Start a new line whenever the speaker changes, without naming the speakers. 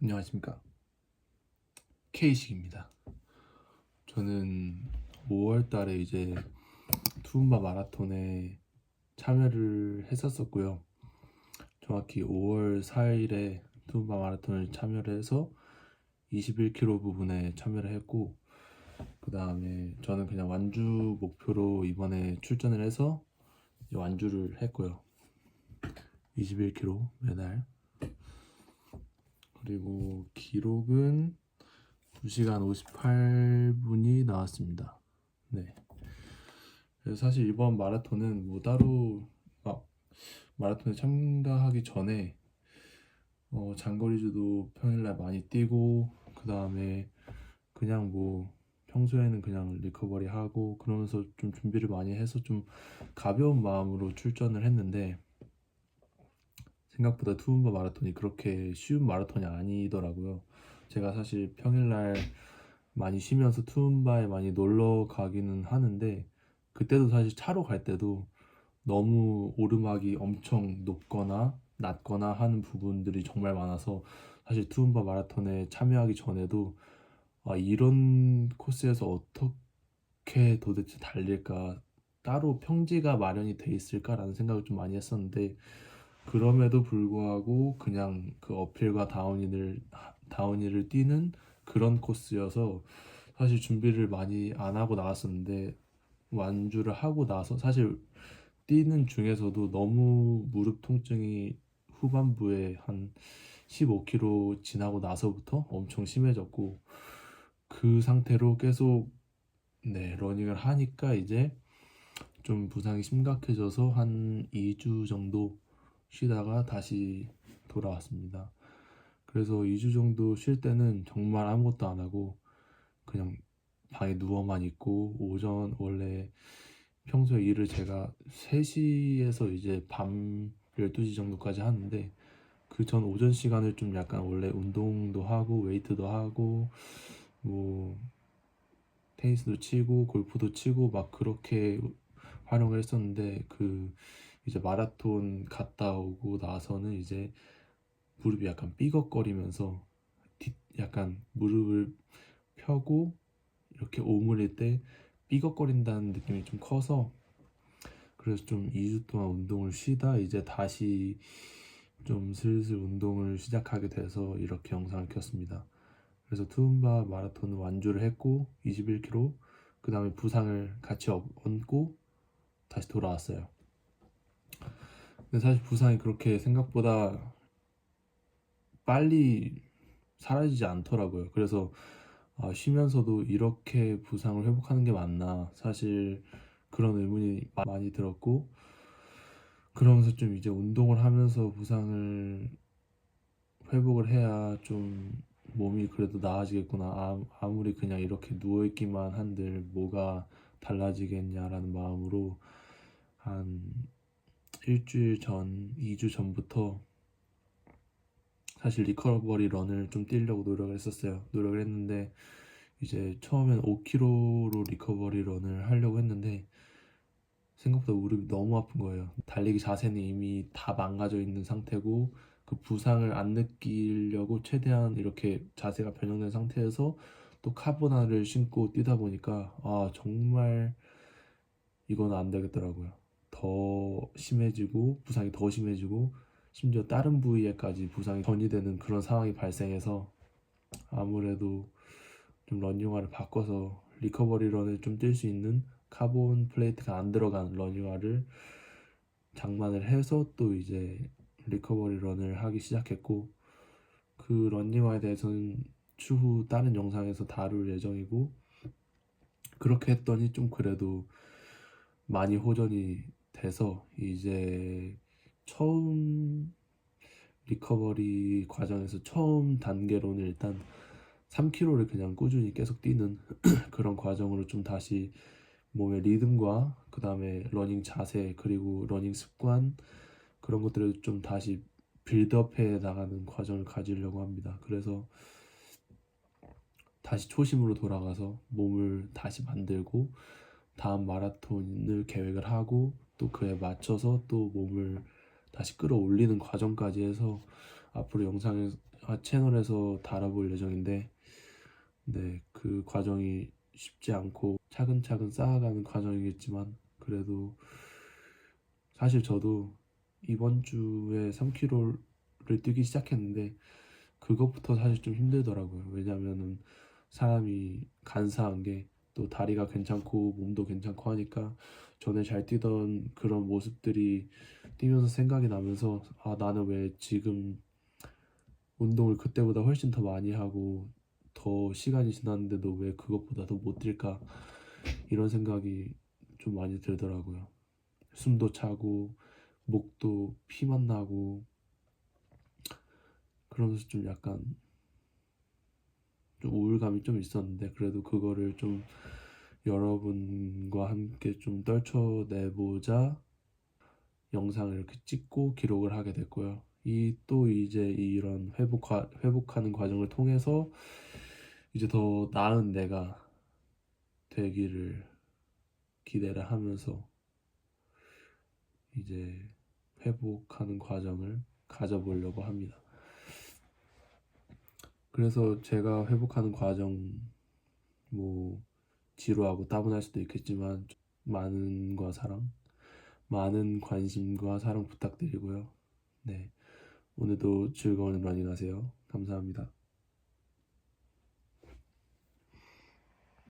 안녕하십니까 K식입니다. 저는 5월 달에 이제 투움바 마라톤에 참여를 했었었고요. 정확히 5월 4일에 투움바 마라톤을 참여를 해서 21km 부분에 참여를 했고 그 다음에 저는 그냥 완주 목표로 이번에 출전을 해서 완주를 했고요. 21km 매달 그리고 기록은 2시간 58분이 나왔습니다. 네. 그래서 사실 이번 마라톤은 뭐 따로 막 마라톤에 참가하기 전에 어, 장거리주도 평일날 많이 뛰고 그 다음에 그냥 뭐 평소에는 그냥 리커버리 하고 그러면서 좀 준비를 많이 해서 좀 가벼운 마음으로 출전을 했는데 생각보다 투움바 마라톤이 그렇게 쉬운 마라톤이 아니더라고요. 제가 사실 평일날 많이 쉬면서 투움바에 많이 놀러 가기는 하는데 그때도 사실 차로 갈 때도 너무 오르막이 엄청 높거나 낮거나 하는 부분들이 정말 많아서 사실 투움바 마라톤에 참여하기 전에도 아, 이런 코스에서 어떻게 도대체 달릴까 따로 평지가 마련이 돼 있을까라는 생각을 좀 많이 했었는데 그럼에도 불구하고 그냥 그 어필과 다운힐을 다운힐을 뛰는 그런 코스여서 사실 준비를 많이 안 하고 나왔었는데 완주를 하고 나서 사실 뛰는 중에서도 너무 무릎 통증이 후반부에 한 15km 지나고 나서부터 엄청 심해졌고 그 상태로 계속 네 러닝을 하니까 이제 좀 부상이 심각해져서 한 2주 정도 쉬다가 다시 돌아왔습니다. 그래서 2주 정도 쉴 때는 정말 아무것도 안 하고 그냥 방에 누워만 있고 오전 원래 평소에 일을 제가 3시에서 이제 밤 12시 정도까지 하는데 그 전 오전 시간을 좀 약간 원래 운동도 하고 웨이트도 하고 뭐 테니스도 치고 골프도 치고 막 그렇게 활용을 했었는데 그 이제 마라톤 갔다 오고 나서는 이제 무릎이 약간 삐걱거리면서 뒤 약간 무릎을 펴고 이렇게 오므릴 때 삐걱거린다는 느낌이 좀 커서 그래서 좀 2주 동안 운동을 쉬다 이제 다시 좀 슬슬 운동을 시작하게 돼서 이렇게 영상을 켰습니다. 그래서 투움바 마라톤 완주를 했고 21km 그 다음에 부상을 같이 얹- 얹고 다시 돌아왔어요. 근데 사실 부상이 그렇게 생각보다 빨리 사라지지 않더라고요. 그래서 아, 쉬면서도 이렇게 부상을 회복하는 게 맞나 사실 그런 의문이 마- 많이 들었고 그러면서 좀 이제 운동을 하면서 부상을 회복을 해야 좀 몸이 그래도 나아지겠구나. 아, 아무리 그냥 이렇게 누워있기만 한들 뭐가 달라지겠냐라는 마음으로 한 일주일 전, 2주 전부터 사실 리커버리 런을 좀 뛰려고 노력을 했었어요. 노력을 했는데 이제 처음엔 5km로 리커버리 런을 하려고 했는데 생각보다 무릎이 너무 아픈 거예요. 달리기 자세는 이미 다 망가져 있는 상태고 그 부상을 안 느끼려고 최대한 이렇게 자세가 변형된 상태에서 또 카보나를 신고 뛰다 보니까 아 정말 이건 안 되겠더라고요. 더 심해지고 부상이 더 심해지고 심지어 다른 부위에까지 부상이 전이되는 그런 상황이 발생해서 아무래도 좀 런닝화를 바꿔서 리커버리 런을 좀 뛸 수 있는 카본 플레이트가 안 들어간 런닝화를 장만을 해서 또 이제 리커버리 런을 하기 시작했고 그 런닝화에 대해서는 추후 다른 영상에서 다룰 예정이고 그렇게 했더니 좀 그래도 많이 호전이 돼서 이제 처음 리커버리 과정에서 처음 단계로는 일단 3km를 그냥 꾸준히 계속 뛰는 그런 과정으로 좀 다시 몸의 리듬과 그 다음에 러닝 자세 그리고 러닝 습관 그런 것들을 좀 다시 빌드업해 나가는 과정을 가지려고 합니다. 그래서 다시 초심으로 돌아가서 몸을 다시 만들고 다음 마라톤을 계획을 하고 또 그에 맞춰서 또 몸을 다시 끌어올리는 과정까지 해서 앞으로 영상에 아, 채널에서 다뤄볼 예정인데, 네, 그 과정이 쉽지 않고 차근차근 쌓아가는 과정이겠지만, 그래도 사실 저도 이번 주에 3km를 뛰기 시작했는데, 그것부터 사실 좀 힘들더라고요. 왜냐면은 사람이 간사한 게 또 다리가 괜찮고 몸도 괜찮고 하니까 전에 잘 뛰던 그런 모습들이 뛰면서 생각이 나면서 아, 나는 왜 지금 운동을 그때보다 훨씬 더 많이 하고 더 시간이 지났는데도 왜 그것보다 더 못 뛸까 이런 생각이 좀 많이 들더라고요. 숨도 차고 목도 피만 나고 그러면서 좀 약간 좀 우울감이 좀 있었는데 그래도 그거를 좀 여러분과 함께 좀 떨쳐내보자 영상을 이렇게 찍고 기록을 하게 됐고요. 이 또 이제 이런 회복 회복하는 과정을 통해서 이제 더 나은 내가 되기를 기대를 하면서 이제 회복하는 과정을 가져보려고 합니다. 그래서 제가 회복하는 과정 뭐 지루하고 따분할 수도 있겠지만 많은과 사랑, 많은 관심과 사랑 부탁드리고요. 네. 오늘도 즐거운 러닝 하세요. 감사합니다.